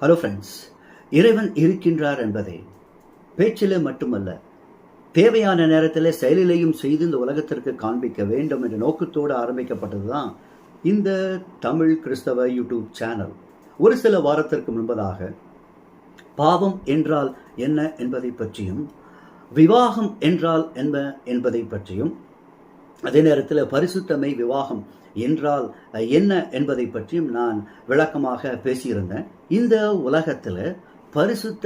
Hello friends இறைவன் இருக்கின்றார் என்பதை பேச்சிலே மட்டுமல்ல தேவையான நேரத்தில் செயலிலையும் செய்து இந்த உலகத்திற்கு காண்பிக்க வேண்டும் என்ற நோக்கத்தோடு ஆரம்பிக்கப்பட்டது தான் இந்த தமிழ் கிறிஸ்தவ யூடியூப் சேனல். ஒரு சில வாரத்திற்கு முன்பதாக பாவம் என்றால் என்ன என்பதை பற்றியும் விவாகம் என்றால் என்ன என்பதை பற்றியும் அதே நேரத்தில் பரிசுத்தமை விவாகம் என்றால் என்ன என்பதை பற்றியும் நான் விளக்கமாக பேசியிருந்தேன். இந்த உலகத்தில் பரிசுத்த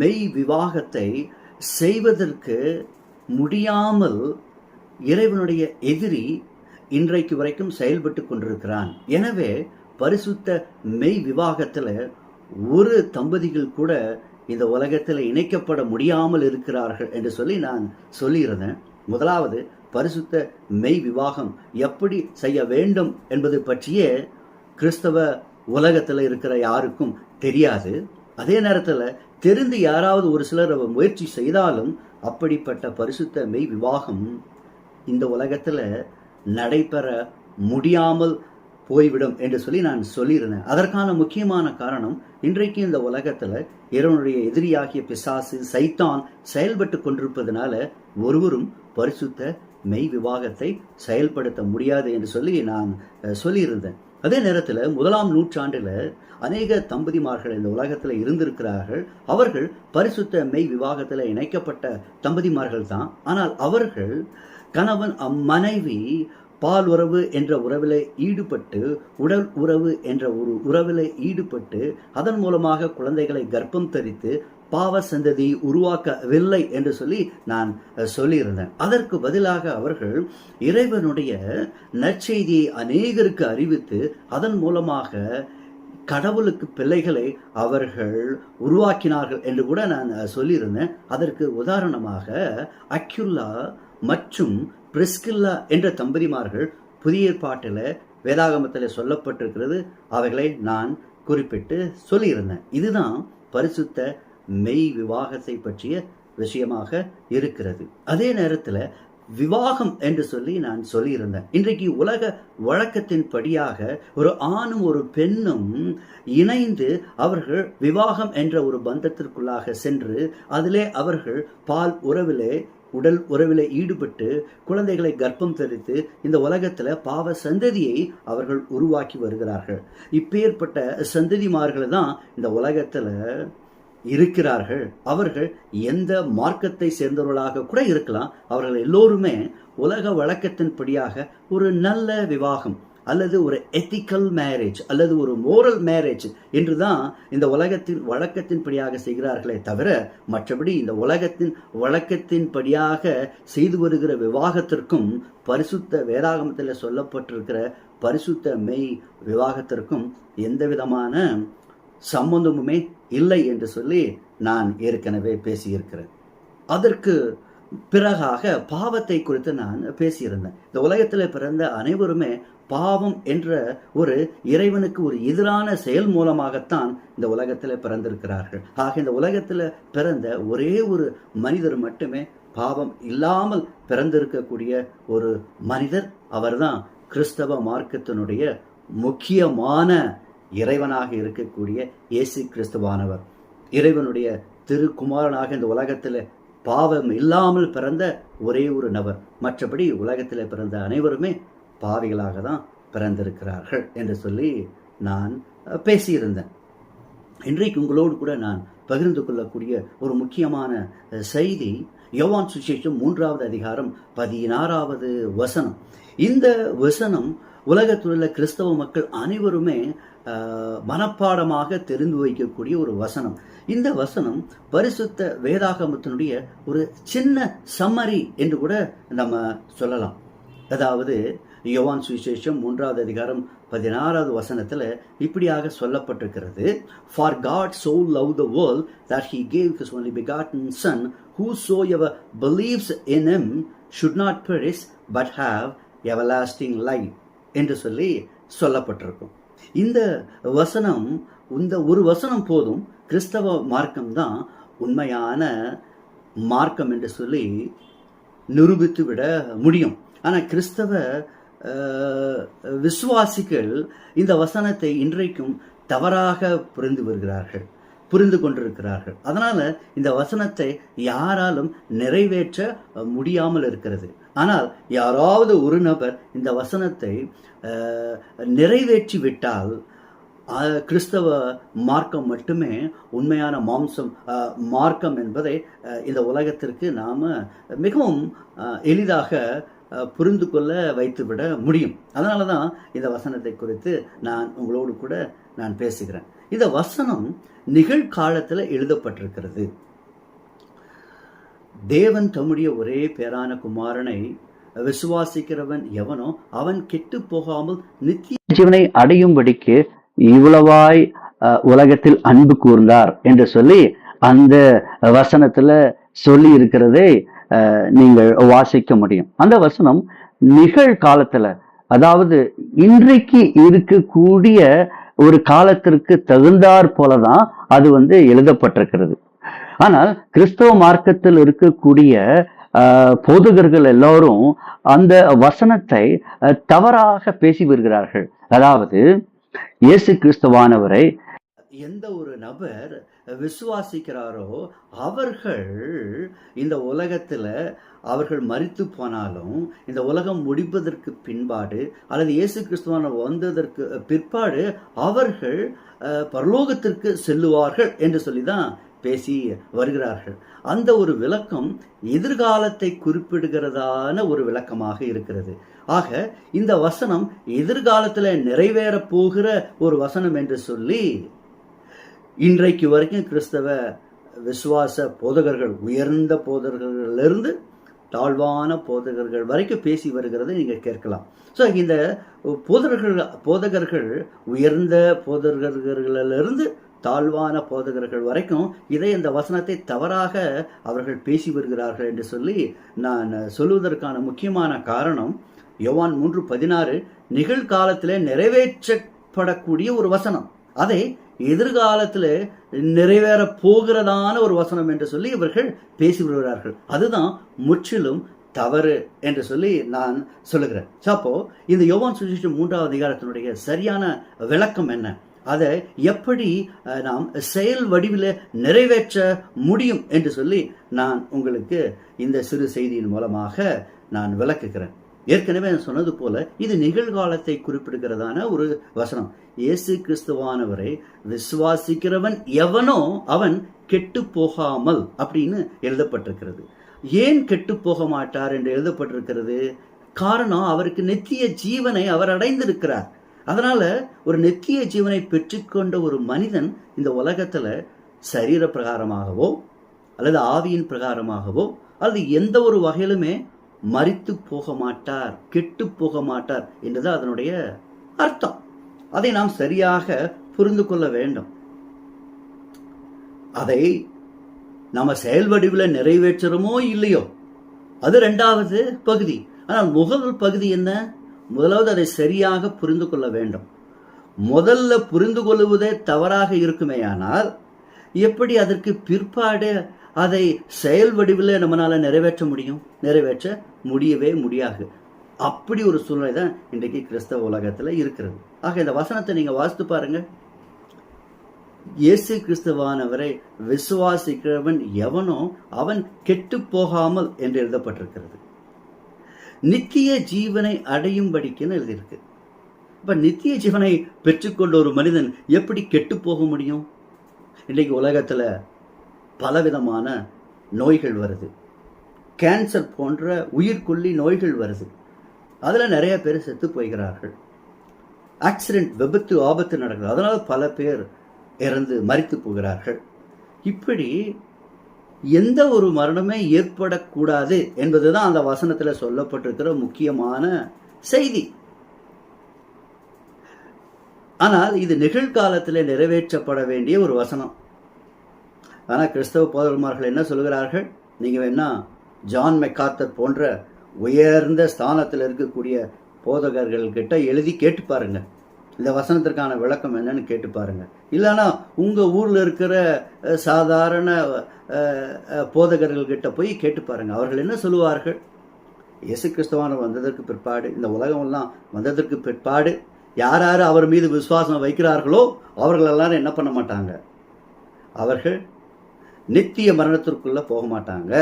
மெய் விவாகத்தை செய்வதற்கு முடியாமல் இறைவனுடைய எதிரி இன்றைக்கு வரைக்கும் செயல்பட்டு கொண்டிருக்கிறான். எனவே பரிசுத்த மெய் விவாகத்தில் ஒரு தம்பதிகள் கூட இந்த உலகத்தில் இணைக்கப்பட முடியாமல் இருக்கிறார்கள் என்று சொல்லி நான் சொல்லியிருந்தேன். முதலாவது பரிசுத்த மெய் விவாகம் எப்படி செய்ய வேண்டும் என்பது பற்றியே கிறிஸ்தவ உலகத்தில் இருக்கிற யாருக்கும் தெரியாது. அதே நேரத்தில் தெரிந்து யாராவது ஒரு சிலர் முயற்சி செய்தாலும் அப்படிப்பட்ட பரிசுத்த மெய் விவாகம் இந்த உலகத்தில் நடைபெற முடியாமல் போய்விடும் என்று சொல்லி நான் சொல்லியிருந்தேன். அதற்கான முக்கியமான காரணம் இன்றைக்கு இந்த உலகத்தில் இறைவனுடைய எதிரியாகிய பிசாசு சைத்தான் செயல்பட்டு கொண்டிருப்பதனால ஒருவரும் பரிசுத்த மெய் விவாகத்தை செயல்படுத்த முடியாது என்று சொல்லி நான் சொல்லியிருந்தேன். அதே நேரத்தில் முதலாம் நூற்றாண்டில் அநேக தம்பதிமார்கள் இந்த உலகத்தில் இருந்திருக்கிறார்கள். அவர்கள் பரிசுத்த மெய் விவாகத்தில் இணைக்கப்பட்ட தம்பதிமார்கள் தான். ஆனால் அவர்கள் கணவன் மனைவி பால் உறவு என்ற உறவில் ஈடுபட்டு உடல் உறவு என்ற ஒரு உறவில் ஈடுபட்டு அதன் மூலமாக குழந்தைகளை கர்ப்பம் தரித்து பாவ சந்ததி உருவாக்கவில்லை என்று சொல்லி நான் சொல்லியிருந்தேன். அதற்கு பதிலாக அவர்கள் இறைவனுடைய நற்செய்தியை அநேகருக்கு அறிவித்து அதன் மூலமாக கடவுளுக்கு பிள்ளைகளை அவர்கள் உருவாக்கினார்கள் என்று கூட நான் சொல்லியிருந்தேன். அதற்கு உதாரணமாக அக்யுல்லா மற்றும் பிரிஸ்கில்லா என்ற தம்பதிமார்கள் புதிய ஏற்பாட்டில் வேதாகமத்தில் சொல்லப்பட்டிருக்கிறது. அவைகளை நான் குறிப்பிட்டு சொல்லியிருந்தேன். இதுதான் பரிசுத்த மெய் விவாகத்தை பற்றிய விஷயமாக இருக்கிறது. அதே நேரத்தில் விவாகம் என்று சொல்லி நான் சொல்லியிருந்தேன். இன்றைக்கு உலக வழக்கத்தின் படியாக ஒரு ஆணும் ஒரு பெண்ணும் இணைந்து அவர்கள் விவாகம் என்ற ஒரு பந்தத்திற்குள்ளாக சென்று அதிலே அவர்கள் பால் உறவிலே உடல் உறவில் ஈடுபட்டு குழந்தைகளை கர்ப்பம் தரித்து இந்த உலகத்தில் பாவ சந்ததியை அவர்கள் உருவாக்கி வருகிறார்கள். இப்பேற்பட்ட சந்ததிமார்கள் தான் இந்த உலகத்தில் இருக்கிறார்கள். அவர்கள் எந்த மார்க்கத்தை சேர்ந்தவர்களாக கூட இருக்கலாம். அவர்கள் எல்லோருமே உலக வழக்கத்தின்படியாக ஒரு நல்ல விவாகம் அல்லது ஒரு எத்திக்கல் மேரேஜ் அல்லது ஒரு மோரல் மேரேஜ் என்று தான் இந்த உலகத்தின் வழக்கத்தின்படியாக செய்கிறார்களே தவிர மற்றபடி இந்த உலகத்தின் வழக்கத்தின்படியாக செய்து வருகிற விவாகத்திற்கும் பரிசுத்த வேதாகமத்தில் சொல்லப்பட்டிருக்கிற பரிசுத்த மெய் விவாகத்திற்கும் எந்த விதமான சம்பந்தமுமே இல்லை என்று சொல்லி நான் ஏற்கனவே பேசியிருக்கிறேன். அதற்கு பிறகாக பாவத்தை குறித்து நான் பேசியிருந்தேன். இந்த உலகத்தில் பிறந்த அனைவருமே பாவம் என்ற ஒரு இறைவனுக்கு ஒரு எதிரான செயல் மூலமாகத்தான் இந்த உலகத்தில் பிறந்திருக்கிறார்கள். ஆக இந்த உலகத்தில் பிறந்த ஒரே ஒரு மனிதர் மட்டுமே பாவம் இல்லாமல் பிறந்திருக்கக்கூடிய ஒரு மனிதர். அவர்தான் கிறிஸ்தவ மார்க்கத்தினுடைய முக்கியமான இறைவனாக இருக்கக்கூடிய இயேசு கிறிஸ்துவானவர். இறைவனுடைய திருக்குமாரனாக இந்த உலகத்தில் பாவம் இல்லாமல் பிறந்த ஒரே ஒரு நபர். மற்றபடி உலகத்தில் பிறந்த அனைவருமே பாவிகளாக தான் பிறந்திருக்கிறார்கள் என்று சொல்லி நான் பேசியிருந்தேன். இன்றைக்கு உங்களோடு கூட நான் பகிர்ந்து கொள்ளக்கூடிய ஒரு முக்கியமான செய்தி யோவான் சுசேஷம் மூன்றாவது அதிகாரம் பதினாறாவது வசனம். இந்த வசனம் உலகத்தில் உள்ள கிறிஸ்தவ மக்கள் அனைவருமே மனப்பாடமாக தெரிந்து வைக்கக்கூடிய ஒரு வசனம். இந்த வசனம் பரிசுத்த வேதாகமத்தினுடைய ஒரு சின்ன சம்மரி என்று கூட நம்ம சொல்லலாம். அதாவது யோவான் சுவிசேஷம் மூன்றாவது அதிகாரம் பதினாறாவது வசனத்தில் இப்படியாக சொல்லப்பட்டிருக்கிறது. For God so love the world that he gave his only begotten son whosoever believes in him should not perish but have everlasting life என்று சொல்லி சொல்லப்பட்டிருக்கும். இந்த வசனம் இந்த ஒரு வசனம் போதும். கிறிஸ்தவ மார்க்கம் தான் உண்மையான மார்க்கம் என்று சொல்லி நிரூபித்து விட முடியும். ஆனால் கிறிஸ்தவ விசுவாசிகள் இந்த வசனத்தை இன்றைக்கும் தவறாக புரிந்து வருகிறார்கள் புரிந்து கொண்டிருக்கிறார்கள். அதனால் இந்த வசனத்தை யாராலும் நிறைவேற்ற முடியாமல் இருக்கிறது. ஆனால் யாராவது ஒரு நபர் இந்த வசனத்தை அஹ், நிறைவேற்றி விட்டால் கிறிஸ்தவ மார்க்கம் மட்டுமே உண்மையான மாம்சம் மார்க்கம் என்பதை அஹ், இந்த உலகத்திற்கு நாம் மிகவும் எளிதாக அஹ், புரிந்து கொள்ள வைத்துவிட முடியும். அதனால தான் இந்த வசனத்தை குறித்து நான் உங்களோடு கூட நான் பேசுகிறேன். இந்த வசனம் நிகழ்காலத்தில் எழுதப்பட்டிருக்கிறது. தேவன் தம்முடைய ஒரே பேரான குமாரனை விசுவாசிக்கிறவன் எவனோ அவன் கெட்டு போகாமல் நித்திய ஜீவனை அடையும்படிக்கு இவ்வளவாய் அஹ், உலகத்தில் அன்பு கூர்ந்தார் என்று சொல்லி அந்த வசனத்துல சொல்லி இருக்கிறதை அஹ், நீங்கள் வாசிக்க முடியும். அந்த வசனம் நிகழ்காலத்துல அதாவது இன்றைக்கு இருக்கக்கூடிய ஒரு காலத்திற்கு தகுந்தாற் போலதான் அது வந்து எழுதப்பட்டிருக்கிறது. ஆனால் கிறிஸ்தவ மார்க்கத்தில் இருக்கக்கூடிய ஆஹ், போதகர்கள் எல்லாரும் அந்த வசனத்தை தவறாக பேசி வருகிறார்கள். அதாவது இயேசு கிறிஸ்துவானவரை எந்த ஒரு நபர் விசுவாசிக்கிறாரோ அவர்கள் இந்த உலகத்துல அவர்கள் மறித்து போனாலும் இந்த உலகம் முடிப்பதற்கு பின்பாடு அல்லது இயேசு கிறிஸ்துவான வந்ததற்கு பிற்பாடு அவர்கள் அஹ், பரலோகத்திற்கு செல்லுவார்கள் என்று சொல்லி தான் பேசி வருகிறார்கள். அந்த ஒரு விளக்கம் எதிர்காலத்தை குறிப்பிடுகிறதான ஒரு விளக்கமாக இருக்கிறது. ஆக இந்த வசனம் எதிர்காலத்தில் நிறைவேற போகிற ஒரு வசனம் என்று சொல்லி இன்றைக்கு வரைக்கும் கிறிஸ்தவ விசுவாச போதகர்கள் உயர்ந்த போதகர்களிலிருந்து தாழ்வான போதகர்கள் வரைக்கும் பேசி வருகிறதை நீங்கள் கேட்கலாம். ஸோ இந்த போதகர்கள் போதகர்கள் உயர்ந்த போதகர்களிலிருந்து தாழ்வான போதகர்கள் வரைக்கும் இதை இந்த வசனத்தை தவறாக அவர்கள் பேசி வருகிறார்கள் என்று சொல்லி நான் சொல்வதற்கான முக்கியமான காரணம் யோவான் மூன்று பதினாறு நிகழ்காலத்திலே நிறைவேற்றப்படக்கூடிய ஒரு வசனம். அதை எதிர்காலத்தில் நிறைவேற போகிறதான ஒரு வசனம் என்று சொல்லி இவர்கள் பேசி வருகிறார்கள். அதுதான் முற்றிலும் தவறு என்று சொல்லி நான் சொல்லுகிறேன். அப்போ இந்த யோவான் சுவிசேஷம் மூன்றாவது அதிகாரத்தினுடைய சரியான விளக்கம் என்ன? அதை எப்படி நாம் செயல் வடிவில் நிறைவேற்ற முடியும் என்று சொல்லி நான் உங்களுக்கு இந்த சிறு செய்தியின் மூலமாக நான் விளக்குகிறேன். ஏற்கனவே நான் சொன்னது போல இது நிகழ்காலத்தை குறிப்பிடுகிறதான ஒரு வசனம். இயேசு கிறிஸ்துவானவரை விசுவாசிக்கிறவன் எவனோ அவன் கெட்டு போகாமல் அப்படின்னு எழுதப்பட்டிருக்கிறது. ஏன் கெட்டு போக மாட்டார் என்று எழுதப்பட்டிருக்கிறது? காரணம் அவருக்கு நித்திய ஜீவனை அவர் அடைந்திருக்கிறார். அதனால் ஒரு நித்திய ஜீவனை பெற்றுக்கொண்ட ஒரு மனிதன் இந்த உலகத்தில் சரீர பிரகாரமாகவோ அல்லது ஆவியின் பிரகாரமாகவோ அல்லது எந்த ஒரு வகையிலுமே மறித்து போக மாட்டார் கெட்டு போக மாட்டார் என்றது அதனுடைய அர்த்தம். அதை நாம் சரியாக புரிந்து கொள்ள வேண்டும். அதை நம்ம செயல் வடிவில் நிறைவேற்றுறோமோ இல்லையோ? அது ரெண்டாவது பகுதி. ஆனால் முதல் பகுதி என்ன? முதலாவது அதை சரியாக புரிந்து கொள்ள வேண்டும். முதல்ல புரிந்து கொள்வதே தவறாக இருக்குமேயானால் எப்படி அதற்கு பிற்பாடு அதை செயல் வடிவில் நம்மளால் நிறைவேற்ற முடியும்? நிறைவேற்ற முடியவே முடியாது. அப்படி ஒரு சூழ்நிலை தான் இன்றைக்கு கிறிஸ்தவ உலகத்தில் இருக்கிறது. ஆக இந்த வசனத்தை நீங்க வாசித்து பாருங்க. இயேசு கிறிஸ்துவானவரை விசுவாசிக்கிறவன் எவனோ அவன் கெட்டு போகாமல் என்று எழுதப்பட்டிருக்கிறது. நித்திய ஜீவனை அடையும்படிக்குன்னு எழுதியிருக்கு. இப்போ நித்திய ஜீவனை பெற்றுக்கொண்ட ஒரு மனிதன் எப்படி கெட்டு போக முடியும்? இன்றைக்கு உலகத்தில் பலவிதமான நோய்கள் வருது. கேன்சர் போன்ற உயிர்கொல்லி நோய்கள் வருது. அதில் நிறைய பேர் செத்து போய்கிறார்கள். ஆக்சிடென்ட் விபத்து ஆபத்து நடக்குது. அதனால் பல பேர் இறந்து மறித்து போகிறார்கள். இப்படி எந்த ஒரு மரணமே ஏற்படக்கூடாது என்பதுதான் அந்த வசனத்துல சொல்லப்பட்டிருக்கிற முக்கியமான செய்தி. ஆனால் இது நிகழ்காலத்தில் நிறைவேற்றப்பட வேண்டிய ஒரு வசனம். ஆனால் கிறிஸ்தவ போதகர்மார்கள் என்ன சொல்கிறார்கள் நீங்கள் வேணா ஜான் மெக்காத்தர் போன்ற உயர்ந்த ஸ்தானத்தில் இருக்கக்கூடிய போதகர்கள் கிட்ட எழுதி கேட்டு பாருங்கள் இந்த வசனத்திற்கான விளக்கம் என்னன்னு கேட்டு பாருங்க. இல்லைன்னா உங்க ஊர்ல இருக்கிற அஹ், சாதாரண போதகர்கள்கிட்ட போதகர்கள் கிட்ட போய் கேட்டு பாருங்க. அவர்கள் என்ன சொல்லுவார்கள்? இயேசு கிறிஸ்துவான வந்ததற்கு பிற்பாடு இந்த உலகம் எல்லாம் வந்ததற்கு பிற்பாடு யார் யார் அவர் மீது விசுவாசம் வைக்கிறார்களோ அவர்கள் எல்லாரும் என்ன பண்ண மாட்டாங்க? அவர்கள் நித்திய மரணத்திற்குள்ள போக மாட்டாங்க.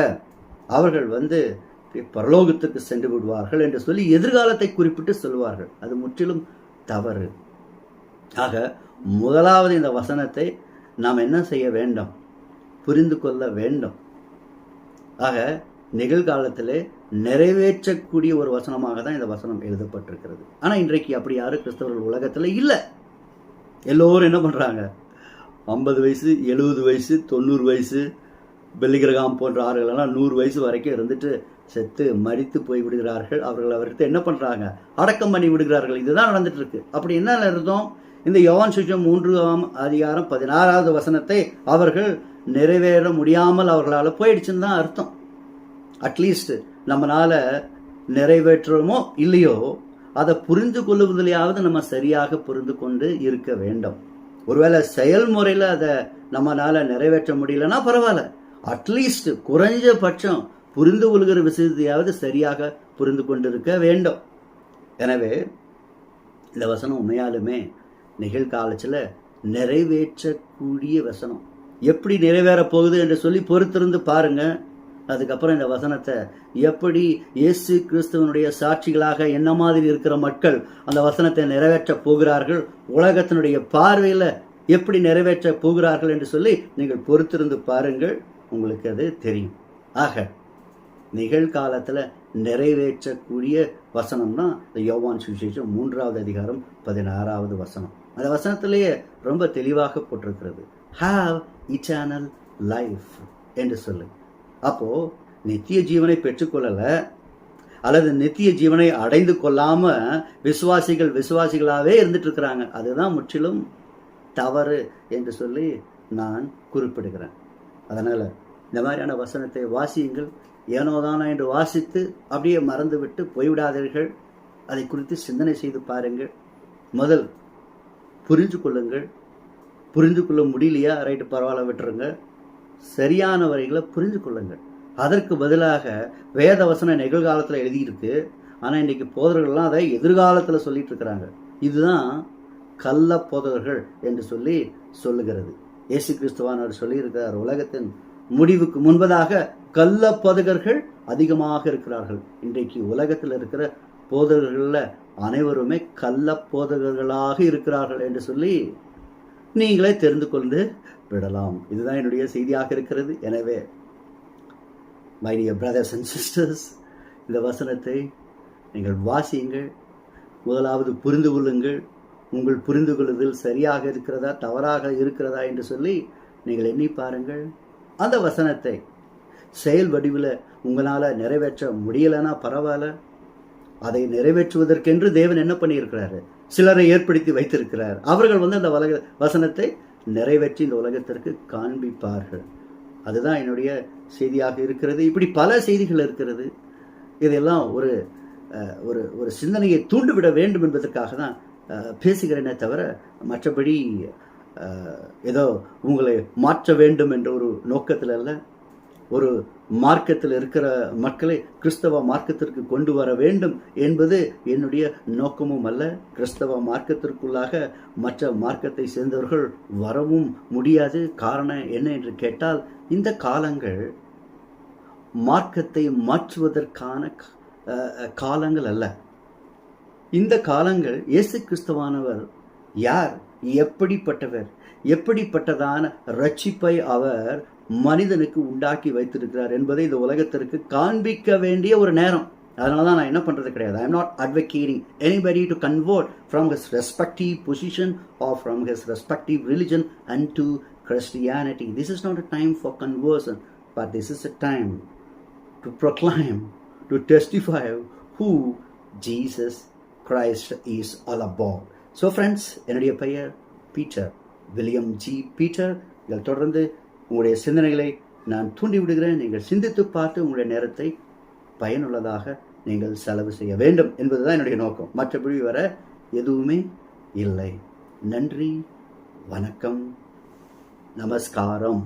அவர்கள் வந்து பரலோகத்துக்கு சென்று விடுவார்கள் என்று சொல்லி எதிர்காலத்தை குறிப்பிட்டு சொல்வார்கள் அது முற்றிலும் தவறு. ஆக முதலாவது இந்த வசனத்தை நாம் என்ன செய்ய வேண்டும்? புரிந்து கொள்ள வேண்டும். ஆக நிகழ்காலத்திலே நிறைவேற்றக்கூடிய ஒரு வசனமாக தான் இந்த வசனம் எழுதப்பட்டிருக்கிறது. ஆனால் இன்றைக்கு அப்படி யாரும் கிறிஸ்தவர்கள் உலகத்தில் இல்லை. எல்லோரும் என்ன பண்ணுறாங்க ஐம்பது வயசு எழுபது வயசு தொண்ணூறு வயசு பெல்லிகிரகாம் போன்ற ஆறுகளெல்லாம் நூறு வயசு வரைக்கும் இருந்துட்டு செத்து மடித்து போய் விடுகிறார்கள். அவர்கள் அவர்கிட்ட என்ன பண்ணுறாங்க அடக்கம் பண்ணி விடுகிறார்கள். இதுதான் நடந்துட்டு இருக்கு அப்படி என்ன இருந்தோம் இந்த யோவான் சுற்றம் மூன்றாம் அதிகாரம் பதினாறாவது வசனத்தை அவர்கள் நிறைவேற முடியாமல் அவர்களால் போயிடுச்சுன்னு தான் அர்த்தம். அட்லீஸ்ட் நம்மளால் நிறைவேற்றுறோமோ இல்லையோ அதை புரிந்து கொள்ளுவதிலேயாவது நம்ம சரியாக புரிந்து கொண்டு இருக்க வேண்டும். ஒருவேளை செயல்முறையில் அதை நம்மளால் நிறைவேற்ற முடியலன்னா பரவாயில்ல. அட்லீஸ்ட் குறைஞ்சபட்சம் புரிந்து கொள்கிற விஷயத்தையாவது சரியாக புரிந்து கொண்டிருக்க வேண்டும். எனவே இந்த வசனம் உண்மையாலுமே நிகழ்காலத்தில் நிறைவேற்றக்கூடிய வசனம். எப்படி நிறைவேற போகுது என்று சொல்லி பொறுத்திருந்து பாருங்க. அதுக்கப்புறம் இந்த வசனத்தை எப்படி இயேசு கிறிஸ்துவனுடைய சாட்சிகளாக என்ன மாதிரி இருக்கிற மக்கள் அந்த வசனத்தை நிறைவேற்ற போகிறார்கள் உலகத்தினுடைய பார்வையில் எப்படி நிறைவேற்ற போகிறார்கள் என்று சொல்லி நீங்கள் பொறுத்திருந்து பாருங்கள். உங்களுக்கு அது தெரியும். ஆக நிகழ்காலத்தில் நிறைவேற்றக்கூடிய வசனம்னா இந்த யோவான் சுவிசேஷம் மூன்றாவது அதிகாரம் பதினாறாவது வசனம். அந்த வசனத்திலேயே ரொம்ப தெளிவாக போட்டிருக்கிறது. ஹாவ் இட்டர்னல் லைஃப் என்று சொல்லு. அப்போ நித்திய ஜீவனை பெற்றுக்கொள்ளலை அல்லது நித்திய ஜீவனை அடைந்து கொள்ளாமல் விசுவாசிகள் விசுவாசிகளாகவே இருந்துட்டு இருக்கிறாங்க அதுதான் முற்றிலும் தவறு என்று சொல்லி நான் குறிப்பிடுகிறேன். அதனால் இந்த மாதிரியான வசனத்தை வாசியுங்கள். ஏனோதானா என்று வாசித்து அப்படியே மறந்துவிட்டு போய்விடாதீர்கள். அதை குறித்து சிந்தனை செய்து பாருங்கள். முதல் புரிஞ்சு கொள்ளுங்கள். புரிந்து கொள்ள முடியலையா? ரைட்டு பரவாயில்ல விட்டுருங்க. சரியான வரைகளை புரிந்து கொள்ளுங்கள். அதற்கு பதிலாக வேத வசனம் நிகழ்காலத்தில் எழுதியிருக்கு. ஆனால் இன்றைக்கி போதர்கள்லாம் அதை எதிர்காலத்தில் சொல்லிட்டு இருக்கிறாங்க. இதுதான் கள்ள போதகர்கள் என்று சொல்லி சொல்லுகிறது. இயேசு கிறிஸ்துவானவர் சொல்லியிருக்கிறார் உலகத்தின் முடிவுக்கு முன்பதாக கள்ள போதகர்கள் அதிகமாக இருக்கிறார்கள். இன்றைக்கு உலகத்தில் இருக்கிற போதகர்களில் அனைவருமே கள்ள போதகர்களாக இருக்கிறார்கள் என்று சொல்லி நீங்களே தெரிந்து கொண்டு விடலாம். இதுதான் என்னுடைய செய்தியாக இருக்கிறது. எனவே my dear brothers and sisters இந்த வசனத்தை நீங்கள் வாசியுங்கள். முதலாவது புரிந்து கொள்ளுங்கள். உங்கள் புரிந்து கொள்ளுதல் சரியாக இருக்கிறதா தவறாக இருக்கிறதா என்று சொல்லி நீங்கள் எண்ணி பாருங்கள். அந்த வசனத்தை செயல் வடிவில் உங்களால் நிறைவேற்ற முடியலைன்னா பரவாயில்ல. அதை நிறைவேற்றுவதற்கென்று தேவன் என்ன பண்ணியிருக்கிறாரு? சிலரை ஏற்படுத்தி வைத்திருக்கிறார். அவர்கள் வந்து அந்த உலக வசனத்தை நிறைவேற்றி இந்த உலகத்திற்கு காண்பிப்பார்கள். அதுதான் என்னுடைய செய்தியாக இருக்கிறது. இப்படி பல செய்திகள் இருக்கிறது. இதெல்லாம் ஒரு ஒரு ஒரு சிந்தனையை தூண்டுவிட வேண்டும் என்பதற்காக தான் பேசுகிறேனே தவிர மற்றபடி ஏதோ உங்களை மாற்ற வேண்டும் என்ற ஒரு நோக்கத்தில் அல்ல ஒரு மார்க்கத்தில் இருக்கிற மக்களை கிறிஸ்தவ மார்க்கத்திற்கு கொண்டு வர வேண்டும் என்பது என்னுடைய நோக்கமும் அல்ல. கிறிஸ்தவ மார்க்கத்திற்குள்ளாக மற்ற மார்க்கத்தை சேர்ந்தவர்கள் வரவும் முடியாது. காரணம் என்ன என்று கேட்டால் இந்த காலங்கள் மார்க்கத்தை மாற்றுவதற்கான காலங்கள் அல்ல. இந்த காலங்கள் இயேசு கிறிஸ்தவானவர் யார்? எப்படிப்பட்டவர்? எப்படிப்பட்டதான ரட்சிப்பை அவர் மனிதனுக்கு உண்டாக்கி வைத்திருக்கிறார் என்பதை இந்த உலகத்திற்கு காண்பிக்க வேண்டிய ஒரு நேரம். அதனால தான் நான் என்ன பண்ணுறது கிடையாது. I am not advocating anybody to convert from his respective position or from his respective religion and to Christianity this is not a time for conversion but this is a time to proclaim to testify who Jesus Christ is all about so friends என்னுடைய பெயர் Peter. William G Peter. இதில் தொடர்ந்து உங்களுடைய சிந்தனைகளை நான் தூண்டி விடுகிறேன் நீங்கள் சிந்தித்து பார்த்து உங்களுடைய நேரத்தை பயனுள்ளதாக நீங்கள் செலவு செய்ய வேண்டும் என்பதுதான் என்னுடைய நோக்கம். மற்றபடி வர எதுவுமே இல்லை. நன்றி வணக்கம் நமஸ்காரம்.